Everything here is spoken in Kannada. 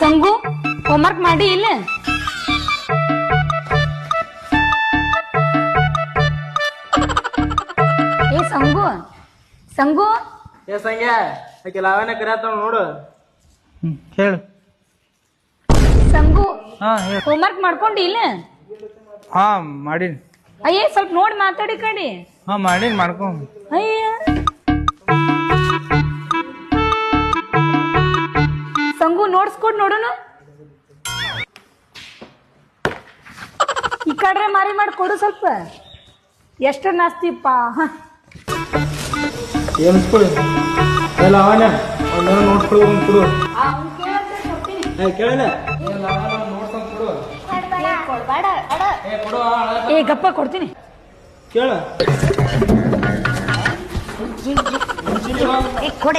ಸಂಗು ಹೋಮ್ವರ್ಕ್ ಮಾಡಿ ಇಲ್ಲ? ಏ ಸಂಗು ಸಂಗು? ಏ ಸಂಗ್ಯಾ ಆಕೆ ಲಾವಣ್ಯ ಕರಿಯತ್ತಾವ ನೋಡು. ಹ್ಮ್ ಹೇಳು. ಸಂಗು ಹಾ ಹೇಳು. ಹೋಮ್ವರ್ಕ್ ಮಾಡ್ಕೊಂಡಿ ಇಲ್ಲ? ಹಾ ಮಾಡೀನಿ. ಅಯ್ಯೇ ಸ್ವಲ್ಪ ನೋಡಿ ಮಾತಾಡಿ ಕಡಿ ಹಾ ಮಾಡೀನಿ ಮಾಡ್ಕೊ. ಅಯ್ಯ ಸಂಗು ನೋಡ್ಸ್ಕೊಡ್ ನೋಡೋಣ? ಈ ಕಡ್ರೆ ಮಾರಿ ಮಾಡಿ ಕೊಡು ಸ್ವಲ್ಪ. ಎಷ್ಟ ನಾಸ್ತಿಪ್ಪ ಹ. ಏನ್ ಕೊಡು. ಏ ಗಪ್ಪ ಕೊಡ್ತೀನಿ. ಕೇಳ. ಕೊಡ